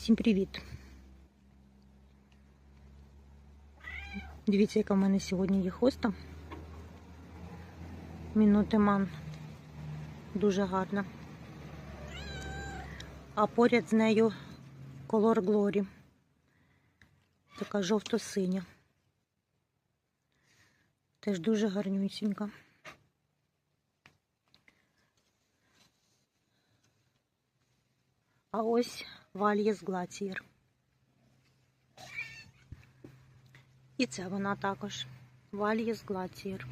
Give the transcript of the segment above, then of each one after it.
Всім привіт! Дивіться, яка в мене сьогодні є хоста. Мінутиман. Дуже гарна. А поряд з нею Color Glory. Така жовто-синя. Теж дуже гарнюсінька. А ось Вальєс Глацієр. І це вона також. Вальєс Глацієр.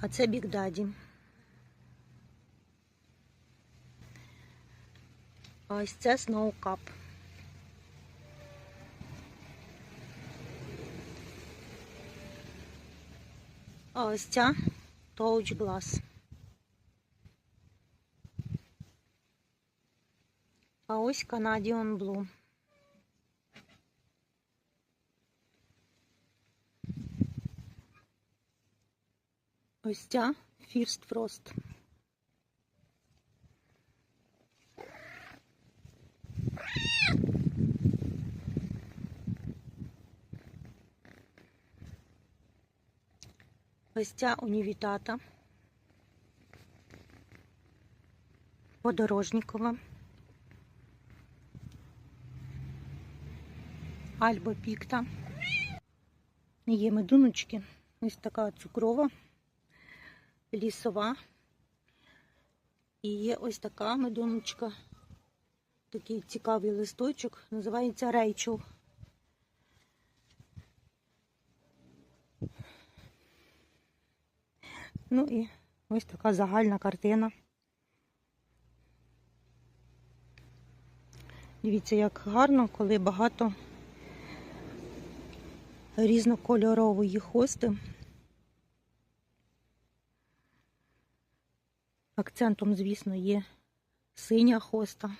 А це Бік Даді. Ось це Snow Cup. Ось ця Touch Glass. А ось Canadian Blue. Ось ця First Frost. Ось ця унівітата. Подорожнікова. Альбо Пікта. Є медуночки. Ось така цукрова, лісова. І є ось така медуночка. Такий цікавий листочок. Називається Рейчел. Ну і ось така загальна картина. Дивіться, як гарно, коли багато різнокольорової хости. Акцентом, звісно, є синя хоста.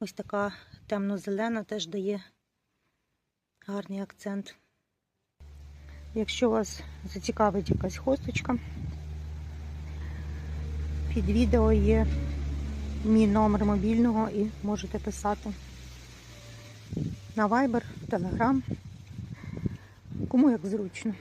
Ось така темно-зелена теж дає гарний акцент. Якщо вас зацікавить якась хосточка, під відео є мій номер мобільного і можете писати на Viber, Telegram, кому як зручно.